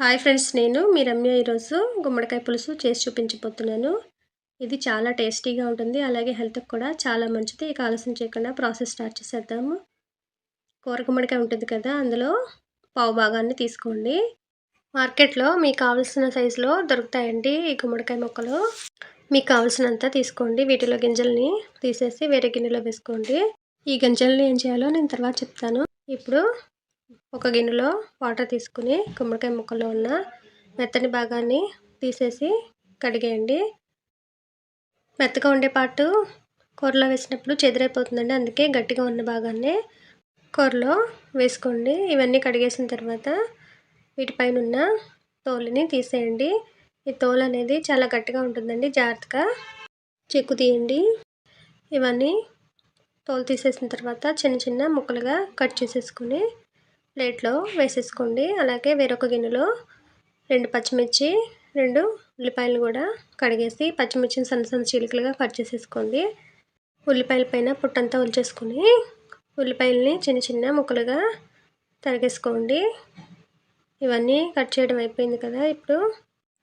Hi friends నేను మీ రమ్య ఈరోజు గుమ్మడికాయ పులుసు చేసి చూపించబోతున్నాను. ఇది చాలా టేస్టీగా ఉంటుంది అలాగే హెల్త్కి కూడా చాలా మంచిది. ఇక ఆలస్యం చేయకుండా ప్రాసెస్ స్టార్ట్ చేసేద్దాము. కూర గుమ్మడికాయ ఉంటుంది కదా అందులో పావు భాగాన్ని తీసుకోండి. మార్కెట్లో మీకు కావాల్సిన సైజులో దొరుకుతాయండి ఈ గుమ్మడికాయ మొక్కలు. మీకు కావాల్సినంత తీసుకోండి. వీటిలో గింజల్ని తీసేసి వేరే గిన్నెలో వేసుకోండి. ఈ గింజల్ని ఏం చేయాలో నేను తర్వాత చెప్తాను. ఇప్పుడు ఒక గిన్నెలో వాటర్ తీసుకుని గుమ్మడికాయ ముక్కలో ఉన్న మెత్తని భాగాన్ని తీసేసి కడిగేయండి. మెత్తగా ఉండే పాటు కూరలో వేసినప్పుడు చెదిరైపోతుందండి. అందుకే గట్టిగా ఉన్న భాగాన్ని కూరలో వేసుకోండి. ఇవన్నీ కడిగేసిన తర్వాత వీటిపైన ఉన్న తోలుని తీసేయండి. ఈ తోలు అనేది చాలా గట్టిగా ఉంటుందండి. జాగ్రత్తగా చెక్కు తీయండి. ఇవన్నీ తోలు తీసేసిన తర్వాత చిన్న చిన్న ముక్కలుగా కట్ చేసేసుకుని ప్లేట్లో వేసేసుకోండి. అలాగే వేరొక గిన్నెలో రెండు పచ్చిమిర్చి రెండు ఉల్లిపాయలు కూడా కడిగేసి పచ్చిమిర్చిని సన్న సన్న చీలికలుగా కట్ చేసేసుకోండి. ఉల్లిపాయల పైన పుట్టంతా ఉంచేసుకొని ఉల్లిపాయలని చిన్న చిన్న ముక్కలుగా తరిగేసుకోండి. ఇవన్నీ కట్ చేయడం అయిపోయింది కదా. ఇప్పుడు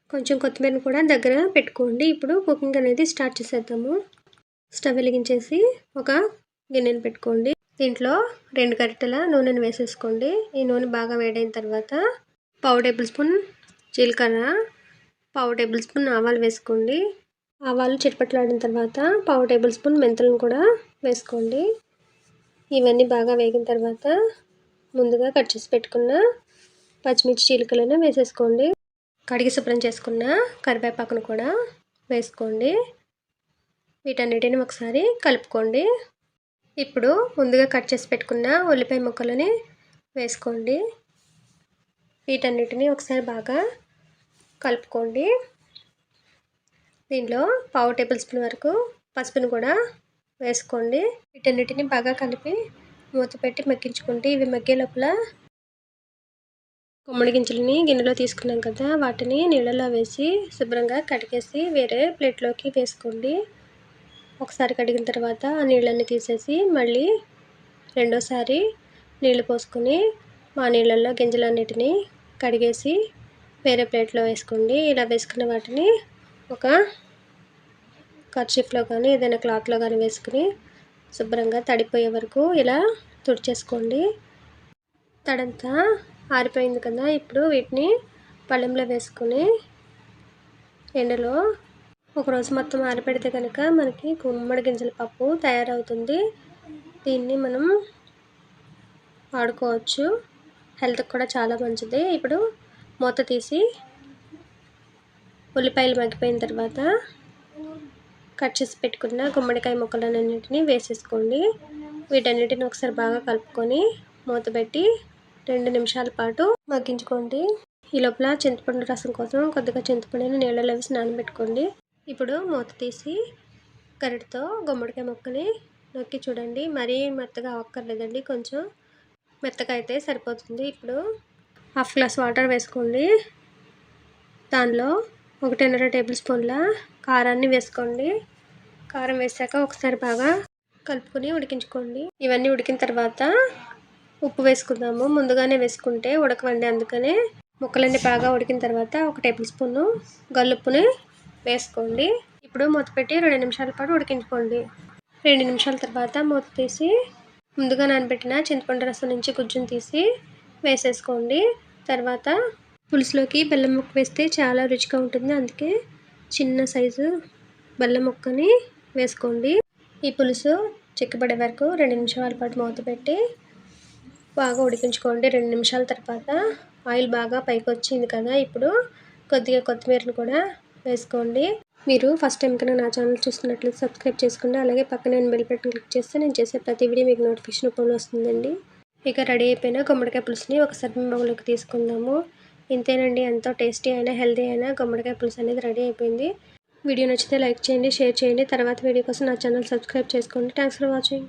కొంచెం కొత్తిమీర కూడా దగ్గర పెట్టుకోండి. ఇప్పుడు కుకింగ్ అనేది స్టార్ట్ చేసేద్దాము. స్టవ్ వెలిగించేసి ఒక గిన్నెను పెట్టుకోండి. దీంట్లో రెండు గరిటెల నూనెను వేసేసుకోండి. ఈ నూనె బాగా వేడైన తర్వాత పావు టేబుల్ స్పూన్ జీలకర్ర పావు టేబుల్ స్పూన్ ఆవాలు వేసుకోండి. ఆవాలు చిటపట్లాడిన తర్వాత పావు టేబుల్ స్పూన్ మెంతులను కూడా వేసుకోండి. ఇవన్నీ బాగా వేగిన తర్వాత ముందుగా కట్ చేసి పెట్టుకున్న పచ్చిమిర్చి చీలికలను వేసేసుకోండి. కడిగి శుభ్రం చేసుకున్న కరివేపాకును కూడా వేసుకోండి. వీటన్నిటిని ఒకసారి కలుపుకోండి. ఇప్పుడు ముందుగా కట్ చేసి పెట్టుకున్న ఉల్లిపాయ ముక్కలని వేసుకోండి. వీటన్నిటిని ఒకసారి బాగా కలుపుకోండి. దీంట్లో పావు టేబుల్ స్పూన్ వరకు పసుపును కూడా వేసుకోండి. వీటన్నిటిని బాగా కలిపి మూత పెట్టి మగ్గించుకోండి ఇవి మగ్గే లోపల గుమ్మడి గింజలని గిన్నెలో తీసుకున్నాం కదా వాటిని నీళ్ళలో వేసి శుభ్రంగా కడిగేసి వేరే ప్లేట్లోకి వేసుకోండి. ఒకసారి కడిగిన తర్వాత ఆ నీళ్ళని తీసేసి మళ్ళీ రెండోసారి నీళ్ళు పోసుకొని ఆ నీళ్ళల్లో గింజలన్నిటిని కడిగేసి వేరే ప్లేట్లో వేసుకోండి. ఇలా వేసుకున్న వాటిని ఒక కర్చీఫ్లో కానీ ఏదైనా క్లాత్లో కానీ వేసుకుని శుభ్రంగా తడిపోయే వరకు ఇలా తుడిచేసుకోండి. తడంతా ఆరిపోయింది కదా ఇప్పుడు వీటిని పళ్ళెంలో వేసుకొని ఎండలో ఒకరోజు మొత్తం ఆరబెడితే కనుక మనకి గుమ్మడి గింజల పప్పు తయారవుతుంది. దీన్ని మనం వాడుకోవచ్చు. హెల్త్కి కూడా చాలా మంచిది. ఇప్పుడు మూత తీసి ఉల్లిపాయలు మగ్గిపోయిన తర్వాత కట్ చేసి పెట్టుకున్న గుమ్మడికాయ ముక్కలన్నింటినీ వేసేసుకోండి. వీటన్నిటిని ఒకసారి బాగా కలుపుకొని మూత పెట్టి రెండు నిమిషాల పాటు మగ్గించుకోండి. ఈ లోపల చింతపండు రసం కోసం కొద్దిగా చింతపండుని నీళ్ళలో వేసి నానబెట్టుకోండి. ఇప్పుడు మూత తీసి కరెట్తో గుమ్మడికాయ ముక్కని నొక్కి చూడండి. మరీ మెత్తగా అవ్వక్కర్లేదండి కొంచెం మెత్తగా అయితే సరిపోతుంది. ఇప్పుడు హాఫ్ గ్లాస్ వాటర్ వేసుకోండి. దానిలో ఒకటిన్నర టేబుల్ స్పూన్ల కారాన్ని వేసుకోండి. కారం వేసాక ఒకసారి బాగా కలుపుకొని ఉడికించుకోండి. ఇవన్నీ ఉడికిన తర్వాత ఉప్పు వేసుకుందాము. ముందుగానే వేసుకుంటే ఉడకవండి. అందుకనే ముక్కలన్నీ బాగా ఉడికిన తర్వాత ఒక టేబుల్ స్పూను గల్లుప్పుని వేసుకోండి. ఇప్పుడు మూత పెట్టి రెండు నిమిషాల పాటు ఉడికించుకోండి. రెండు నిమిషాల తర్వాత మూత తీసి ముందుగా నానబెట్టిన చింతపండు రసం నుంచి గుజ్జును తీసి వేసేసుకోండి. తర్వాత పులుసులోకి బెల్లం ముక్క వేస్తే చాలా రుచిగా ఉంటుంది. అందుకే చిన్న సైజు బెల్లం ముక్కని వేసుకోండి. ఈ పులుసు చిక్కబడే వరకు రెండు నిమిషాల పాటు మూత పెట్టి బాగా ఉడికించుకోండి. రెండు నిమిషాల తర్వాత ఆయిల్ బాగా పైకి వచ్చింది కదా ఇప్పుడు కొద్దిగా కొత్తిమీరను కూడా వేసుకోండి. మీరు ఫస్ట్ టైం కన్నా నా ఛానల్ చూస్తున్నట్లయితే సబ్స్క్రైబ్ చేసుకోండి అలాగే పక్కన నేను బెల్ బటన్ క్లిక్ చేస్తే నేను చేసే ప్రతి వీడియో మీకు నోటిఫికేషన్ రూపంలో వస్తుందండి. ఇక రెడీ అయిపోయిన గుమ్మడికాయ పులుసుని ఒక సర్వింగ్ బౌల్లోకి తీసుకుందాము. ఇంతేనండి ఎంతో టేస్టీ అయినా హెల్తీ అయినా గుమ్మడికాయ పులుసు అనేది రెడీ అయిపోయింది. వీడియో నచ్చితే లైక్ చేయండి షేర్ చేయండి. తర్వాత వీడియో కోసం నా ఛానల్ సబ్స్క్రైబ్ చేసుకోండి. Thanks for watching